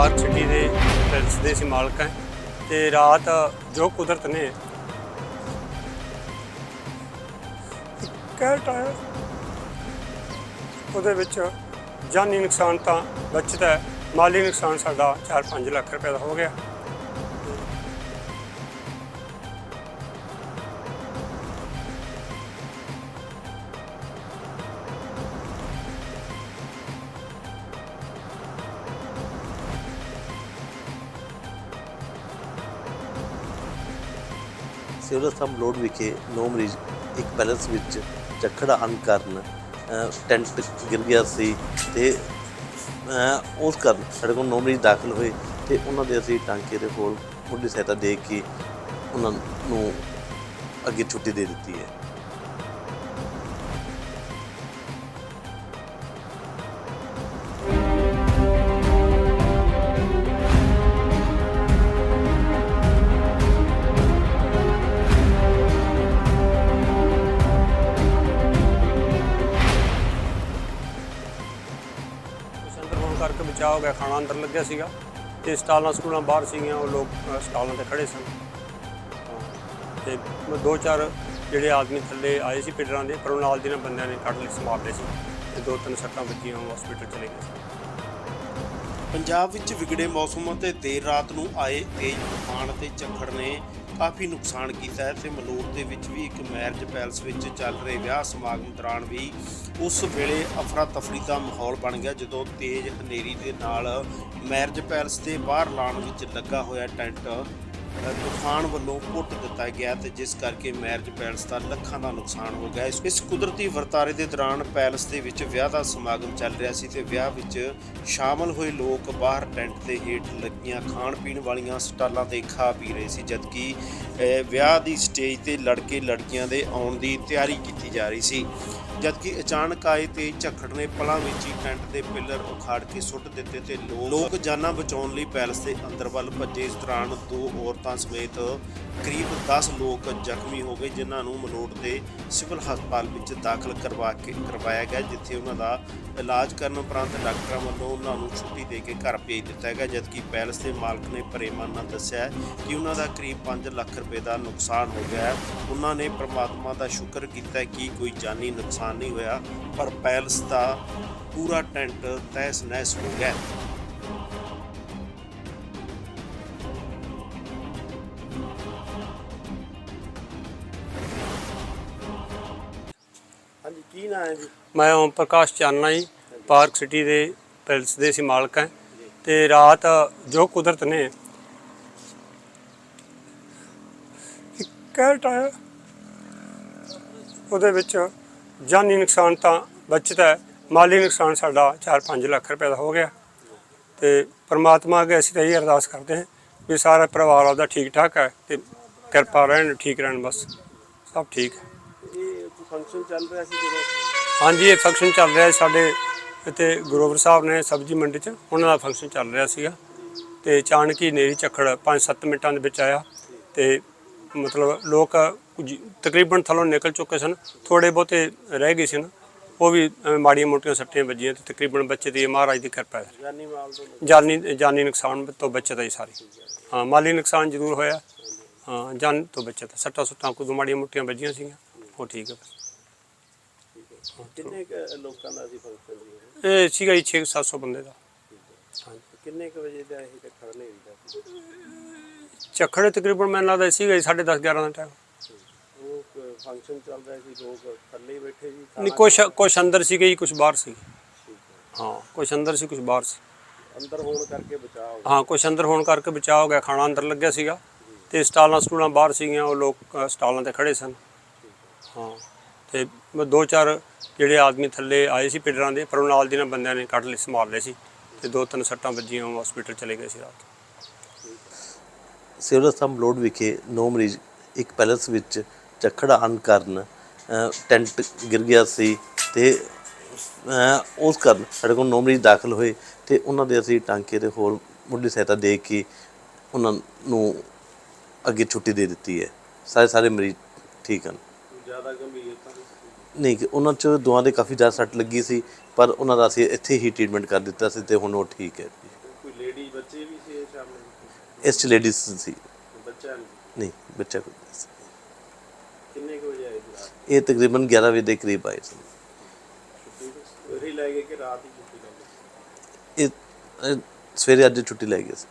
Park city ਦੇ palace ਦੇ ਸੀ ਮਾਲਕ ਹੈ ਤੇ ਰਾਤ ਜੋ ਕੁਦਰਤ ਨੇ ਕੈਟ ਆਇਆ ਉਹਦੇ ਵਿੱਚ ਜਾਨੀ ਨੁਕਸਾਨ ਤਾਂ ਬਚਦਾ ਹੈ। ਮਾਲੀ ਨੁਕਸਾਨ ਸਾਡਾ 4-5 ਲੱਖ ਰੁਪਏ ਦਾ ਹੋ ਗਿਆ। ਸਿਵਲ ਹਸਪਤਾਲ ਲੋਡ ਵਿਖੇ ਨੌ ਮਰੀਜ਼ ਇੱਕ ਪੈਲਸ ਵਿੱਚ ਝੱਖੜ ਆਉਣ ਕਾਰਨ ਟੈਂਟ ਗਿਰ ਗਿਆ ਸੀ ਤੇ ਉਸ ਕਾਰਨ ਸਾਡੇ ਕੋਲ ਨੌ ਮਰੀਜ਼ ਦਾਖਲ ਹੋਏ ਤੇ ਉਹਨਾਂ ਦੇ ਅਸੀਂ ਟਾਂਕੇ ਦੇ ਕੋਲ ਮੁੱਢਲੀ ਸਹਾਇਤਾ ਦੇ ਕੇ ਉਹਨਾਂ ਨੂੰ ਅੱਗੇ ਛੁੱਟੀ ਦੇ ਦਿੱਤੀ ਹੈ। ਕਰਕੇ ਬਚਾਅ ਹੋ ਗਿਆ, ਖਾਣਾ ਅੰਦਰ ਲੱਗਿਆ ਸੀਗਾ ਤੇ ਸਟਾਲਾਂ ਸਕੂਲਾਂ ਬਾਹਰ ਸੀਗੀਆਂ, ਉਹ ਲੋਕ ਸਟਾਲਾਂ ਤੇ ਖੜੇ ਸਨ ਹਾਂ। ਤੇ ਦੋ ਚਾਰ ਜਿਹੜੇ ਆਦਮੀ ਥੱਲੇ ਆਏ ਸੀ ਪਿੱਡਰਾਂ ਦੇ, ਪਰ ਉਹਨਾਂ ਨਾਲ ਦੇ ਬੰਦਿਆਂ ਨੇ ਕੱਢ ਲਈ ਸੰਭਾਲਦੇ ਸੀ ਤੇ ਦੋ ਤਿੰਨ ਸੱਟਾਂ ਵੱਜੀਆਂ, ਉਹ ਹਸਪੀਟਲ ਚਲੇ ਗਏ ਸੀ ਪੰਜਾਬ ਵਿੱਚ ਵਿਗੜੇ ਮੌਸਮ ਅਤੇ ਦੇਰ ਰਾਤ ਨੂੰ ਆਏ ਤੇਜ਼ ਤੂਫਾਨ ਅਤੇ ਝੱਖੜ ਨੇ ਕਾਫੀ ਨੁਕਸਾਨ ਕੀਤਾ ਹੈ। ਤੇ ਮਲੂਰ ਦੇ ਵਿੱਚ ਵੀ ਇੱਕ ਮੈਰਿਜ ਪੈਲਸ ਵਿੱਚ ਚੱਲ ਰਹੇ ਵਿਆਹ ਸਮਾਗਮ ਦੌਰਾਨ ਵੀ ਉਸ ਵੇਲੇ ਅਫਰਾ ਤਫਰੀ ਦਾ ਮਾਹੌਲ ਬਣ ਗਿਆ, ਜਦੋਂ ਤੇਜ਼ ਹਨੇਰੀ ਦੇ ਨਾਲ ਮੈਰਿਜ ਪੈਲਸ ਦੇ ਬਾਹਰ ਲਾਣ ਵਿੱਚ ਲੱਗਾ ਹੋਇਆ ਟੈਂਟ ਤੂਫਾਨ ਵੱਲੋਂ ਪੁੱਟ ਦਿੱਤਾ ਗਿਆ ਤੇ ਜਿਸ ਕਰਕੇ ਮੈਰਿਜ ਪੈਲਸ ਦਾ ਲੱਖਾਂ ਦਾ ਨੁਕਸਾਨ ਹੋ ਗਿਆ। ਇਸ- ਕੁਦਰਤੀ ਵਰਤਾਰੇ ਦੇ ਦੌਰਾਨ ਪੈਲਸ ਦੇ ਵਿੱਚ ਵਿਆਹ ਦਾ ਸਮਾਗਮ ਚੱਲ ਰਿਹਾ ਸੀ ਤੇ ਵਿਆਹ ਵਿੱਚ ਸ਼ਾਮਲ ਹੋਏ ਲੋਕ ਬਾਹਰ ਟੈਂਟ ਦੇ ਹੇਠ ਲੱਗੀਆਂ ਖਾਣ ਪੀਣ ਵਾਲੀਆਂ ਸਟਾਲਾਂ ਤੇ ਖਾ ਪੀ ਰਹੇ ਸੀ, ਜਦਕਿ ਵਿਆਹ ਦੀ ਸਟੇਜ ਤੇ ਲੜਕੇ ਲੜਕੀਆਂ ਦੇ ਆਉਣ ਦੀ ਤਿਆਰੀ ਕੀਤੀ ਜਾ ਰਹੀ ਸੀ। ਜਦਕਿ ਅਚਾਨਕ ਆਏ ਤੇ ਝੱਖੜ ਨੇ ਪਲਾਂ ਵਿੱਚ ਹੀ ਟੈਂਟ ਦੇ ਪਿੱਲਰ ਉਖਾੜ ਕੇ ਸੁੱਟ ਦਿੱਤੇ ਤੇ ਲੋਕ ਲੋਕ ਜਾਨਾਂ ਬਚਾਉਣ ਲਈ ਪੈਲਸ ਦੇ ਅੰਦਰ ਵੱਲ ਭੱਜੇ। ਇਸ ਦੌਰਾਨ ਦੋ ਔਰਤਾਂ ਸਮੇਤ ਕਰੀਬ 10 ਲੋਕ ਜ਼ਖਮੀ ਹੋ ਗਏ, ਜਿਨ੍ਹਾਂ ਨੂੰ ਮਲੋਟ ਦੇ ਸਿਵਲ ਹਸਪਤਾਲ ਵਿੱਚ ਦਾਖਲ ਕਰਵਾ ਕੇ ਕਰਵਾਇਆ ਗਿਆ, ਜਿੱਥੇ ਉਹਨਾਂ ਦਾ ਇਲਾਜ ਕਰਨ ਉਪਰੰਤ ਡਾਕਟਰਾਂ ਵੱਲੋਂ ਉਹਨਾਂ ਨੂੰ ਛੁੱਟੀ ਦੇ ਕੇ ਘਰ ਭੇਜ ਦਿੱਤਾ ਗਿਆ, ਜਦਕਿ ਪੈਲਸ ਦੇ ਮਾਲਕ ਨੇ ਪਰੇਮਾਨ ਨਾਲ ਦੱਸਿਆ ਕਿ ਉਹਨਾਂ ਦਾ ਕਰੀਬ 5 ਲੱਖ ਰੁਪਏ ਦਾ ਨੁਕਸਾਨ ਹੋ ਗਿਆ ਹੈ। ਉਹਨਾਂ ਨੇ ਪ੍ਰਮਾਤਮਾ ਦਾ ਸ਼ੁਕਰ ਕੀਤਾ ਕਿ ਕੋਈ ਜਾਨੀ ਨੁਕਸਾਨ ਨਹੀਂ ਹੋਇਆ ਪਰ ਪੈਲਸ ਦਾ ਪੂਰਾ ਟੈਂਟ ਤਹਿਸ ਨਹਿਸ ਹੋ ਗਿਆ। ਹਾਂਜੀ ਕੀ ਨਾਂ ਹੈ ਜੀ? ਮੈਂ ਓਮ ਪ੍ਰਕਾਸ਼ ਚਾਨਣਾ ਜੀ ਪਾਰਕ ਸਿਟੀ ਦੇ ਪੈਲਸ ਦੇ ਸੀ ਮਾਲਕ ਹੈ। ਤੇ ਰਾਤ ਜੋ ਕੁਦਰਤ ਨੇ ਆਇਆ ਉਹਦੇ ਵਿੱਚ ਜਾਨੀ ਨੁਕਸਾਨ ਤਾਂ ਬਚਦਾ ਹੈ। ਮਾਲੀ ਨੁਕਸਾਨ ਸਾਡਾ 4-5 ਲੱਖ ਰੁਪਏ ਦਾ ਹੋ ਗਿਆ। ਤੇ ਪ੍ਰਮਾਤਮਾ ਅੱਗੇ ਅਸੀਂ ਤਾਂ ਇਹ ਅਰਦਾਸ ਕਰਦੇ ਹਾਂ ਵੀ ਸਾਰਾ ਪਰਿਵਾਰ ਆਪਦਾ ਠੀਕ ਠਾਕ ਹੈ ਤੇ ਕਿਰਪਾ ਰਹਿਣ, ਠੀਕ ਰਹਿਣ ਬਸ। ਸਭ ਠੀਕ ਹੈ। ਇਹ ਫੰਕਸ਼ਨ ਚੱਲ ਰਿਹਾ ਸੀ ਜਦੋਂ ਹਾਂਜੀ ਇਹ ਫੰਕਸ਼ਨ ਚੱਲ ਰਿਹਾ ਸਾਡੇ ਇੱਥੇ ਗੁਰੂਵਰ ਸਾਹਿਬ ਨੇ ਸਬਜ਼ੀ ਮੰਡੀ 'ਚ, ਉਹਨਾਂ ਦਾ ਫੰਕਸ਼ਨ ਚੱਲ ਰਿਹਾ ਸੀਗਾ। ਤੇ ਅਚਾਨਕ ਹੀ ਨੇਰੀ ਝੱਖੜ 5-7 ਮਿੰਟਾਂ ਦੇ ਵਿੱਚ ਆਇਆ। ਤੇ ਮਤਲਬ ਲੋਕ ਤਕਰੀਬਨ ਥੱਲੋਂ ਨਿਕਲ ਚੁੱਕੇ ਸਨ ਥੋੜੇ ਬਹੁਤੇ ਰਹਿ ਗਏ ਸਨ ਉਹ ਵੀ ਮਾੜੀਆਂ ਮੋਟੀਆਂ ਸੱਟੀਆਂ ਵੱਜੀਆਂ ਤੇ ਤਕਰੀਬਨ ਬੱਚੇ ਦੀ ਮਹਾਰਾਜ ਦੀ ਕਿਰਪਾ ਹੈ। ਜਾਨੀ ਮਾਲ ਤੋਂ ਜਾਨੀ ਜਾਨੀ ਨੁਕਸਾਨ ਤੋਂ ਬਚਤ ਹੈ ਸਾਰੀ। ਹਾਂ ਮਾਲੀ ਨੁਕਸਾਨ ਜ਼ਰੂਰ ਹੋਇਆ। ਹਾਂ ਜਾਨ ਤੋਂ ਬਚਤ ਸੱਟਾਂ ਸੁੱਟਾਂ ਕੁਝ ਮਾੜੀਆਂ ਮੋਟੀਆਂ ਵੱਜੀਆਂ ਸੀਗੀਆਂ ਉਹ ਠੀਕ ਹੈ। ਕਿੰਨੇ ਲੋਕਾਂ ਦਾ ਸੀ ਫੰਕਸ਼ਨ ਜੀ? ਇਹ ਸੀਗਾ ਜੀ 6-700 ਬੰਦੇ ਦਾ। ਕਿੰਨੇ ਕੁ ਵਜੇ ਦਾ ਇਹ ਝੱਖੜ ਨੇ ਦਾ ਝੱਖੜ ਤਕਰੀਬਨ ਮੈਨੂੰ ਲੱਗਦਾ ਸੀਗਾ ਜੀ 10:30 11 ਦਾ ਟਾਈਮ ਫੰਕਸ਼ਨ ਚੱਲ ਰਿਹਾ ਸੀ ਲੋਕ ਥੱਲੇ ਹੀ ਬੈਠੇ ਸੀ ਨਹੀਂ ਕੁਛ ਕੁਛ ਅੰਦਰ ਸੀਗੇ ਜੀ ਕੁਛ ਬਾਹਰ ਸੀ ਹਾਂ। ਕੁਛ ਅੰਦਰ ਸੀ ਕੁਛ ਬਾਹਰ ਸੀ। ਅੰਦਰ ਹੋਣ ਕਰਕੇ ਬਚਾਅ ਹੋ ਹਾਂ ਕੁਛ ਅੰਦਰ ਹੋਣ ਕਰਕੇ ਬਚਾਅ ਹੋ ਗਿਆ ਖਾਣਾ ਅੰਦਰ ਲੱਗਿਆ ਸੀਗਾ ਤੇ ਸਟਾਲਾਂ ਸਟੂਲਾਂ ਬਾਹਰ ਸੀਗੀਆਂ ਉਹ ਲੋਕ ਸਟਾਲਾਂ ਤੇ ਖੜੇ ਸਨ। ਹਾਂ। ਤੇ ਮ- ਦੋ ਚਾਰ ਜਿਹੜੇ ਆਦਮੀ ਥੱਲੇ ਆਏ ਸੀ ਪਿੱਡਰਾਂ ਦੇ ਪਰ ਉਹ ਨਾਲ ਦੇ ਨਾਲ ਬੰਦਿਆਂ ਨੇ ਕੱਢ ਲਈ ਸੰਭਾਲ ਲਏ ਸੀ ਤੇ ਦੋ ਤਿੰਨ ਸੱਟਾਂ ਵੱਜੀਆਂ ਉਹ ਹਸਪੀਟਲ ਚਲੇ ਗਏ ਸੀ ਰਾਤ ਸਿਵਲ ਹਸਪਤਾਲ ਲੋਡ ਵਿਖੇ ਨੌ ਮਰੀਜ਼ ਇੱਕ ਪੈਲਸ ਵਿੱਚ ਝੱਖੜ ਆਉਣ ਕਾਰਨ ਟੈਂਟ ਗਿਰ ਗਿਆ ਸੀ ਤੇ ਉਸ ਕਾਰਨ ਸਾਡੇ ਕੋਲ ਨੌ ਮਰੀਜ਼ ਦਾਖਲ ਹੋਏ ਤੇ ਉਹਨਾਂ ਦੇ ਅਸੀਂ ਟਾਂਕੇ ਦੇ ਹੋਰ ਮੁੱਢਲੀ ਸਹਾਇਤਾ ਦੇ ਕੇ ਉਹਨਾਂ ਨੂੰ ਅੱਗੇ ਛੁੱਟੀ ਦੇ ਦਿੱਤੀ ਹੈ। ਸਾਰੇ ਸਾਰੇ ਮਰੀਜ਼ ਠੀਕ ਹਨ। ਜ਼ਿਆਦਾ ਗੰਭੀਰ ਤਾਂ ਨਹੀਂ ਕਿ ਉਹਨਾਂ ਚ ਦੋਵਾਂ ਦੇ ਕਾਫੀ ਜ਼ਿਆਦਾ ਸੱਟ ਲੱਗੀ ਸੀ ਪਰ ਉਹਨਾਂ ਦਾ ਅਸੀਂ ਇੱਥੇ ਹੀ ਟ੍ਰੀਟਮੈਂਟ ਕਰ ਦਿੱਤਾ ਸੀ ਤੇ ਹੁਣ ਉਹ ਠੀਕ ਹੈ ਕੋਈ ਲੇਡੀ ਬੱਚੇ ਇਸ ਚ ਲੇਡੀਜ਼ ਸੀ। ਬੱਚਾ ਨਹੀਂ ਬੱਚਾ ਕੋਈ ਨਹੀਂ ਸੀ ਕਿੰਨੇ ਕੁ ਵਜੇ ਆਏ ਸੀ ਰਾਤ ਇਹ ਤਕਰੀਬਨ 11 ਵਜੇ ਦੇ ਕਰੀਬ ਆਏ ਸਨ ਛੁੱਟੀ ਉਹੀ ਲੈ ਗਏ ਕਿ ਰਾਤ ਹੀ ਛੁੱਟੀ ਲੈ ਗਏ? ਇਹ ਸਵੇਰੇ ਅੱਜ ਛੁੱਟੀ ਲੈ ਗਏ ਸੀ।